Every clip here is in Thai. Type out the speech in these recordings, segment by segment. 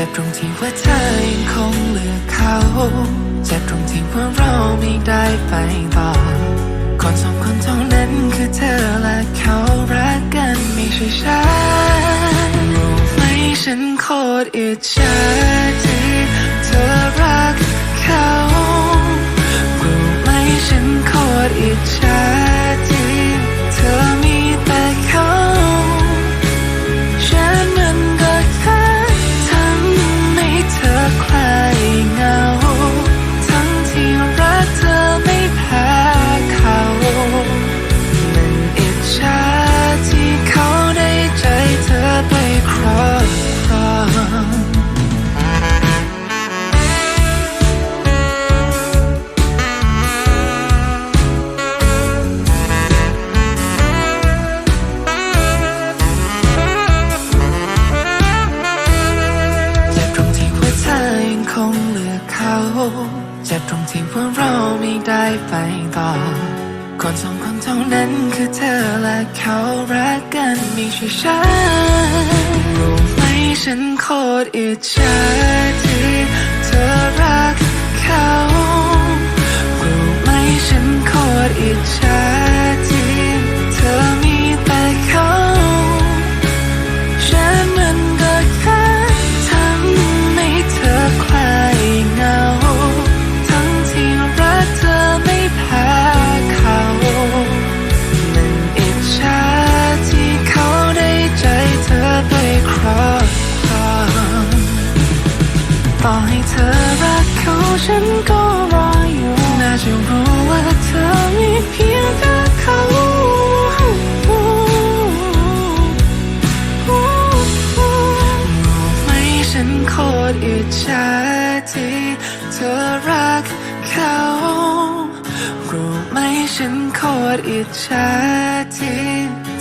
จ็บตรงที่ว่าเธอยังคงเลือกเขา เจ็บตรงที่ว่าเราไม่ได้ไปต่อ คนสองคนเท่านั้นคือเธอและเขารักกันไม่ใช่ฉันรู้ไหมฉันโคตรอิจฉาที่ เจ็บตรงที่ว่าเราไม่ได้ไปต่อ คนสองคนเท่านั้นคือเธอและเขารักกันไม่ใช่ฉันรู้ไหมฉันโคตรอิจฉาที่เธอรัก ต่อให้เธอรักเขาฉันก็รออยู่ น่าจะรู้ว่าเธอมีเพียงแค่เขาไหมฉันโคตรอิจฉาที่เธอรักเขารู้ไหมฉันโคตรอิจฉาที่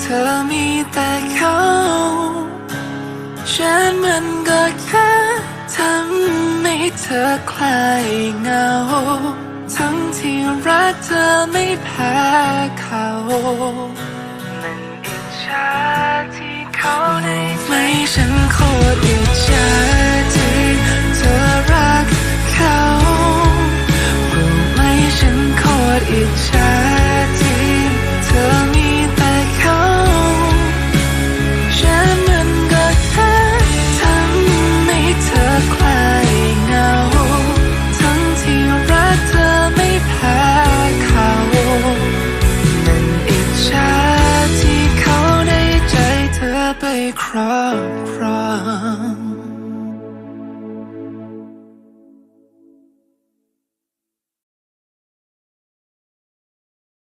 เธอมีแต่เขา เธอคลายเงา ทั้งที่รักเธอไม่แพ้เขามันอิจฉาที่เขาได้ไม่ฉันโคตรอิจฉา